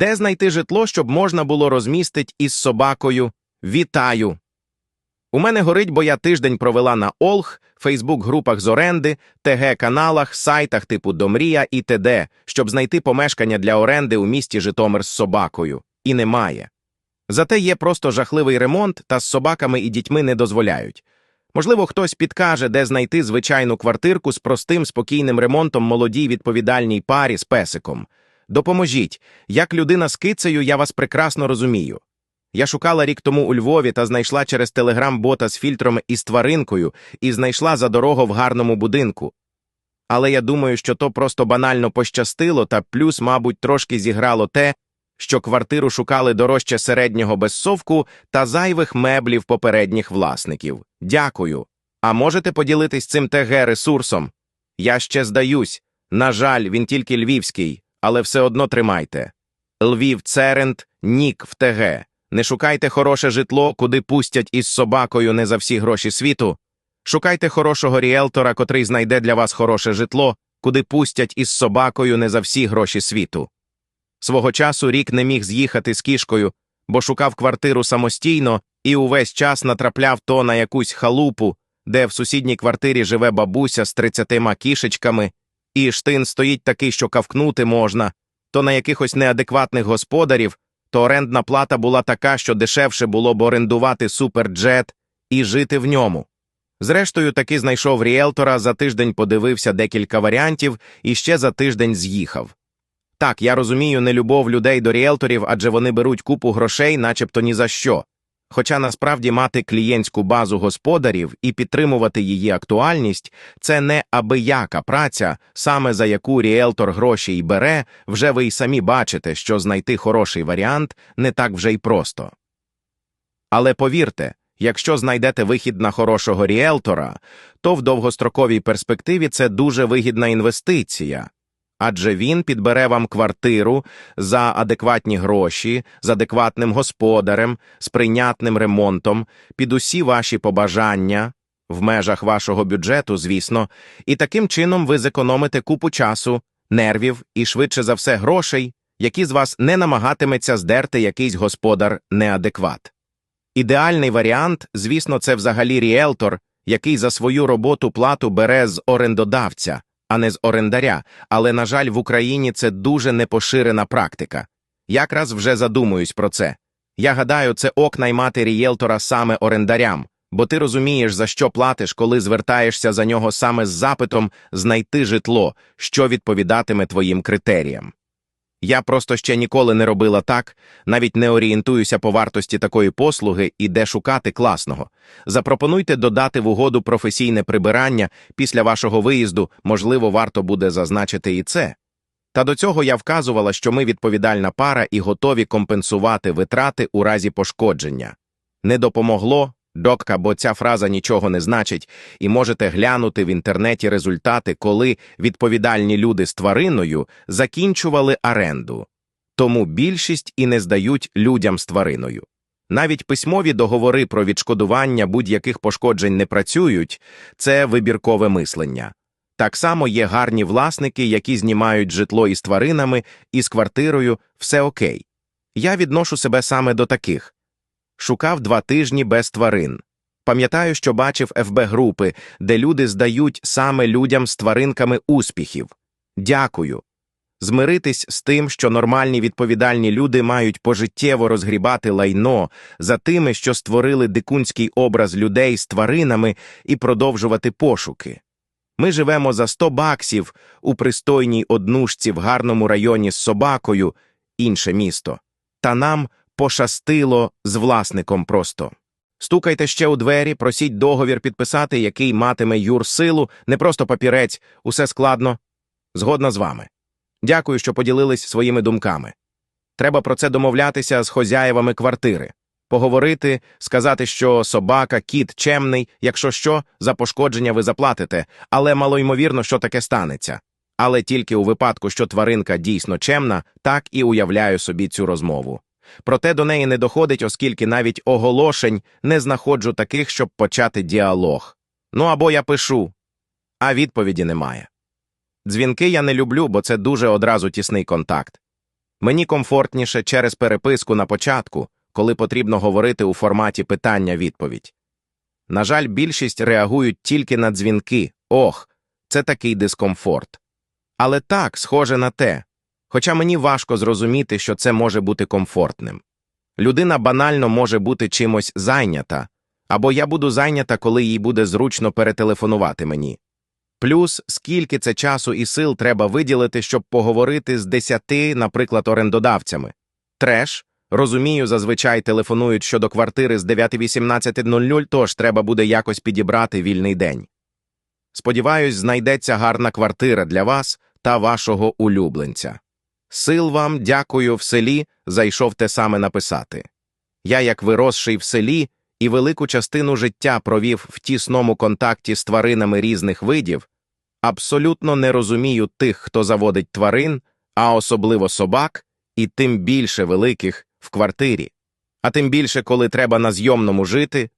Де знайти житло, щоб можна було розмістити із собакою Вітаю. У мене горить, бо я тиждень провела на Олх, Фейсбук-групах з оренди, ТГ-каналах, сайтах типу Домрія і т.д., щоб знайти помешкання для оренди у місті Житомир з собакою. І немає. Зате є просто жахливий ремонт, та з собаками і дітьми не дозволяють. Можливо, хтось підкаже, де знайти звичайну квартирку з простим спокійним ремонтом молодій відповідальній парі з песиком. Допоможіть. Як людина з кицею, я вас прекрасно розумію. Я шукала рік тому у Львові та знайшла через телеграм-бота з фільтром із тваринкою і знайшла за дорогу в гарному будинку. Але я думаю, що то просто банально пощастило, та плюс, мабуть, трошки зіграло те, що квартиру шукали дорожче середнього безсовку та зайвих меблів попередніх власників. Дякую. А можете поділитись цим ТГ ресурсом? Я ще здаюсь. На жаль, він тільки львівський, але все одно тримайте. Львів Церент, Нік в ТГ. Не шукайте хороше житло, куди пустять із собакою не за всі гроші світу. Шукайте хорошого ріелтора, котрий знайде для вас хороше житло, куди пустять із собакою не за всі гроші світу. Свого часу рік не міг з'їхати з кішкою, бо шукав квартиру самостійно і увесь час натрапляв то на якусь халупу, де в сусідній квартирі живе бабуся з тридцятима кішечками, і штин стоїть такий, що кавкнути можна, то на якихось неадекватних господарів, то орендна плата була така, що дешевше було б орендувати суперджет і жити в ньому. Зрештою, таки знайшов ріелтора, за тиждень подивився декілька варіантів і ще за тиждень з'їхав. Так, я розумію нелюбов людей до ріелторів, адже вони беруть купу грошей, начебто ні за що. Хоча насправді мати клієнтську базу господарів і підтримувати її актуальність це не абияка праця, саме за яку ріелтор гроші й бере, вже ви й самі бачите, що знайти хороший варіант не так вже й просто. Але повірте, якщо знайдете вихід на хорошого ріелтора, то в довгостроковій перспективі це дуже вигідна інвестиція адже він підбере вам квартиру за адекватні гроші, з адекватним господарем, з прийнятним ремонтом, під усі ваші побажання, в межах вашого бюджету, звісно, і таким чином ви зекономите купу часу, нервів і швидше за все грошей, які з вас не намагатиметься здерти якийсь господар неадекват. Ідеальний варіант, звісно, це взагалі ріелтор, який за свою роботу плату бере з орендодавця а не з орендаря, але, на жаль, в Україні це дуже непоширена практика. Якраз вже задумуюсь про це. Я гадаю, це ок наймати рієлтора саме орендарям, бо ти розумієш, за що платиш, коли звертаєшся за нього саме з запитом знайти житло, що відповідатиме твоїм критеріям. Я просто ще ніколи не робила так, навіть не орієнтуюся по вартості такої послуги і де шукати класного. Запропонуйте додати в угоду професійне прибирання після вашого виїзду, можливо, варто буде зазначити і це. Та до цього я вказувала, що ми відповідальна пара і готові компенсувати витрати у разі пошкодження. Не допомогло, Докка, бо ця фраза нічого не значить, і можете глянути в інтернеті результати, коли відповідальні люди з твариною закінчували оренду. Тому більшість і не здають людям з твариною. Навіть письмові договори про відшкодування будь-яких пошкоджень не працюють, це вибіркове мислення. Так само є гарні власники, які знімають житло із тваринами, і з квартирою все окей. Я відношу себе саме до таких. Шукав два тижні без тварин. Пам'ятаю, що бачив ФБ групи, де люди здають саме людям з тваринками успіхів. Дякую. Змиритись з тим, що нормальні відповідальні люди мають пожиттєво розгрібати лайно за тими, що створили дикунський образ людей з тваринами, і продовжувати пошуки. Ми живемо за 100 баксів у пристойній однушці в гарному районі з собакою, інше місто. Та нам пощастило з власником просто. Стукайте ще у двері, просіть договір підписати, який матиме юрсилу, не просто папірець, усе складно. Згодна з вами. Дякую, що поділились своїми думками. Треба про це домовлятися з хозяєвами квартири, поговорити, сказати, що собака, кіт чемний, якщо що, за пошкодження ви заплатите, але малоймовірно, що таке станеться. Але тільки у випадку, що тваринка дійсно чемна, так і уявляю собі цю розмову. Проте до неї не доходить, оскільки навіть оголошень не знаходжу таких, щоб почати діалог. Ну або я пишу, а відповіді немає. Дзвінки я не люблю, бо це дуже одразу тісний контакт. Мені комфортніше через переписку на початку, коли потрібно говорити у форматі питання-відповідь. На жаль, більшість реагують тільки на дзвінки. Ох, це такий дискомфорт. Але так, схоже на те. Хоча мені важко зрозуміти, що це може бути комфортним. Людина банально може бути чимось зайнята, або я буду зайнята, коли їй буде зручно перетелефонувати мені. Плюс, скільки це часу і сил треба виділити, щоб поговорити з десяти, наприклад, орендодавцями. Треш, розумію, зазвичай телефонують щодо квартири з 9.18.00, тож треба буде якось підібрати вільний день. Сподіваюсь, знайдеться гарна квартира для вас та вашого улюбленця. Сил вам, дякую, в селі зайшов те саме написати. Я, як виросший в селі, і велику частину життя провів в тісному контакті з тваринами різних видів, абсолютно не розумію тих, хто заводить тварин, а особливо собак, і тим більше великих в квартирі. А тим більше, коли треба на зйомному жити,